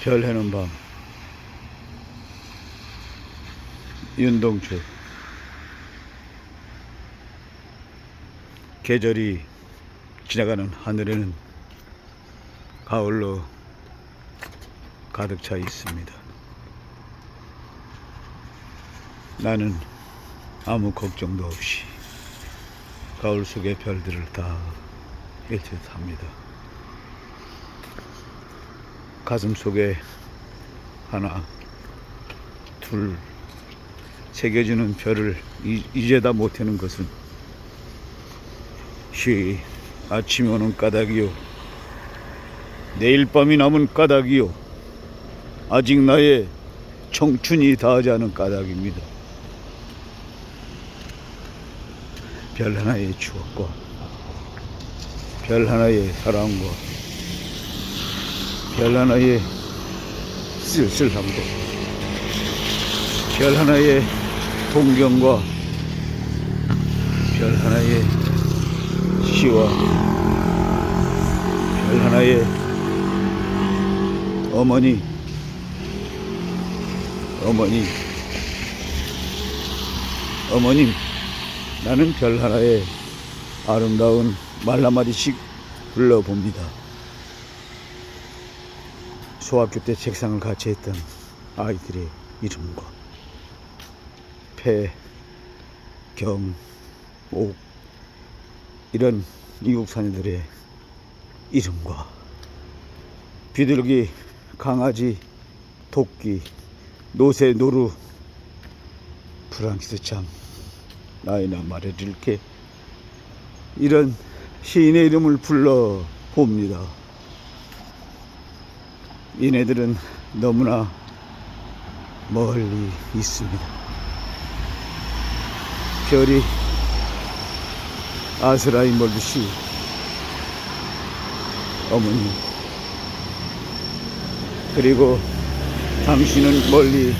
별 해는 밤 윤동주 계절이 지나가는 하늘에는 가을로 가득 차 있습니다. 나는 아무 걱정도 없이 가을 속의 별들을 다 일치합니다. 가슴 속에 하나, 둘, 새겨지는 별을 이- 이제다 못하는 것은 쉬 아침이 오는 까닭이요. 내일 밤이 남은 까닭이요. 아직 나의 청춘이 다하지 않은 까닭입니다. 별 하나의 추억과 별 하나의 사랑과 별 하나의 쓸쓸함과 별 하나의 동경과 별 하나의 시와 별 하나의 어머니 어머니 어머님 나는 별 하나의 아름다운 말 한마디씩 불러봅니다. 소학교 때 책상을 같이 했던 아이들의 이름과 폐, 경, 옥 이런 미국 사내들의 이름과 비둘기, 강아지, 토끼, 노새, 노루 프랑스 참 나이나 말해줄게 이런 시인의 이름을 불러 봅니다. 이네들은 너무나 멀리 있습니다. 별이 아스라이 멀듯이 어머니 그리고 당신은 멀리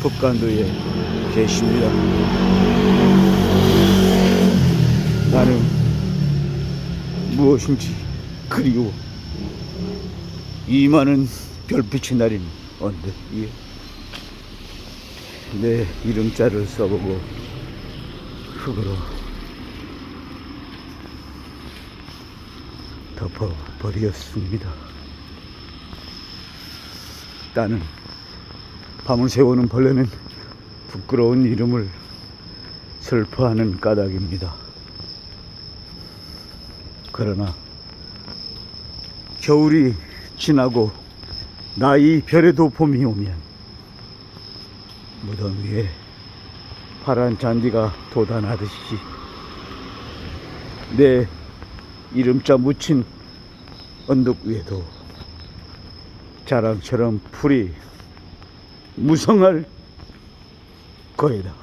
북간도에 계십니다. 나는 무엇인지 그리워 이 많은 별빛이 나린 언덕 위에 내 이름자를 써보고 흙으로 덮어버렸습니다. 나는 밤을 새우는 벌레는 부끄러운 이름을 슬퍼하는 까닭입니다. 그러나 겨울이 지나고 나 이 별에도 봄이 오면 무덤 위에 파란 잔디가 돋아나듯이 내 이름자 묻힌 언덕 위에도 자랑처럼 풀이 무성할 거이다.